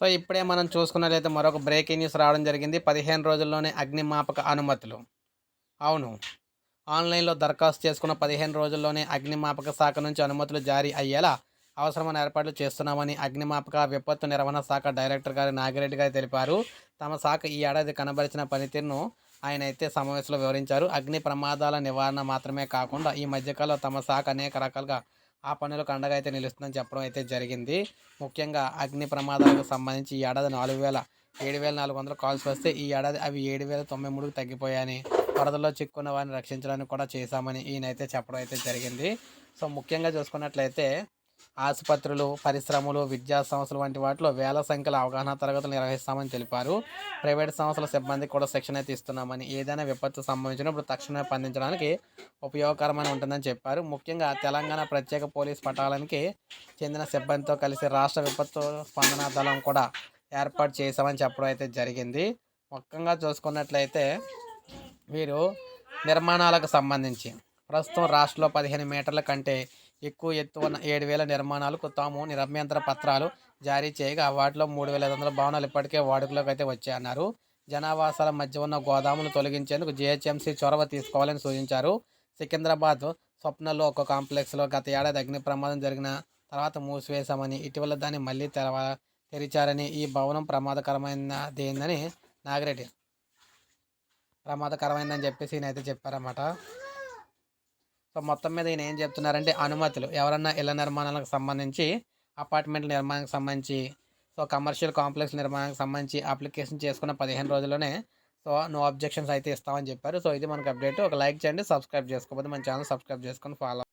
So ఇప్పుడే మనం చూసుకున్నట్లయితే మరొక బ్రేకింగ్ న్యూస్ రావడం జరిగింది. పదిహేను రోజుల్లోనే అగ్నిమాపక అనుమతులు. అవును. ఆన్లైన్లో దరఖాస్తు చేసుకున్న పదిహేను రోజుల్లోనే అగ్నిమాపక శాఖ నుంచి అనుమతులు జారీ అయ్యేలా అవసరమైన ఏర్పాట్లు చేస్తున్నామని అగ్నిమాపక విపత్తు నిర్వహణ శాఖ డైరెక్టర్ గారు నాగిరెడ్డి గారు తెలిపారు. తమ శాఖ ఈ ఏడాది కనబరిచిన పనితీరును ఆయన అయితే సమావేశంలో వివరించారు. అగ్ని ప్రమాదాల నివారణ మాత్రమే కాకుండా ఈ మధ్యకాలంలో తమ శాఖ అనేక రకాలుగా ఆ పనులకు అండగా అయితే నిలుస్తుందని చెప్పడం అయితే జరిగింది. ముఖ్యంగా అగ్ని ప్రమాదాలకు సంబంధించి ఈ ఏడాది నాలుగు వేల ఏడు వేల నాలుగు వందల కాల్స్ వస్తే ఈ ఏడాది అవి ఏడు వేల తొంభై మూడుకు తగ్గిపోయాయని వరదల్లో చిక్కున్న వారిని రక్షించడానికి కూడా చేశామని ఈయనైతే చెప్పడం అయితే జరిగింది. సో ముఖ్యంగా చూసుకున్నట్లయితే ఆసుపత్రులు పరిశ్రమలు విద్యా సంస్థలు వంటి వాటిలో వేల సంఖ్యలో అవగాహన తరగతులు నిర్వహిస్తామని తెలిపారు. ప్రైవేట్ సంస్థల సిబ్బందికి కూడా శిక్షణ అయితే ఇస్తున్నామని ఏదైనా విపత్తు సంభవించినప్పుడు తక్షణమే స్పందించడానికి ఉపయోగకరమైన ఉంటుందని చెప్పారు. ముఖ్యంగా తెలంగాణ ప్రత్యేక పోలీస్ పటాలానికి చెందిన సిబ్బందితో కలిసి రాష్ట్ర విపత్తు స్పందన దళం కూడా ఏర్పాటు చేశామని చెప్పడం అయితే జరిగింది. ముఖ్యంగా చూసుకున్నట్లయితే వీరు నిర్మాణాలకు సంబంధించి ప్రస్తుతం రాష్ట్రంలో పదిహేను మీటర్ల కంటే ఎక్కువ ఎత్తు ఉన్న ఏడు వేల నిర్మాణాలకు తాము నిరభ్యంతర పత్రాలు జారీ చేయగా వాటిలో మూడు వేల ఐదు వందల భవనాలు ఇప్పటికే వాడుకలోకి అయితే వచ్చాయన్నారు. జనావాసాల మధ్య ఉన్న గోదాములు తొలగించేందుకు జిహెచ్ఎంసీ చొరవ తీసుకోవాలని సూచించారు. సికింద్రాబాద్ స్వప్నలో ఒక కాంప్లెక్స్లో గత ఏడాది అగ్ని ప్రమాదం జరిగిన తర్వాత మూసివేశామని ఇటీవల దాన్ని మళ్ళీ తెరవ తెరిచారని ఈ భవనం ప్రమాదకరమైనదేందని నాగిరెడ్డి ప్రమాదకరమైందని చెప్పేసి ఈయన అయితే చెప్పారన్నమాట. సో మొత్తం మీద ఈయన ఏం చెప్తున్నారంటే అనుమతులు. ఎవరన్నా ఇళ్ళ నిర్మాణాలకు సంబంధించి అపార్ట్మెంట్ల నిర్మాణానికి సంబంధించి సో కమర్షియల్ కాంప్లెక్స్ నిర్మాణానికి సంబంధించి అప్లికేషన్ చేసుకున్న పదిహేను రోజుల్లోనే సో నో అబ్జెక్షన్స్ అయితే ఇస్తామని చెప్పారు. సో ఇది మనకు అప్డేట్ ఒక లైక్ చేయండి సబ్స్క్రైబ్ చేసుకోకపోతే మన ఛానల్ సబ్స్క్రైబ్ చేసుకొని ఫాలో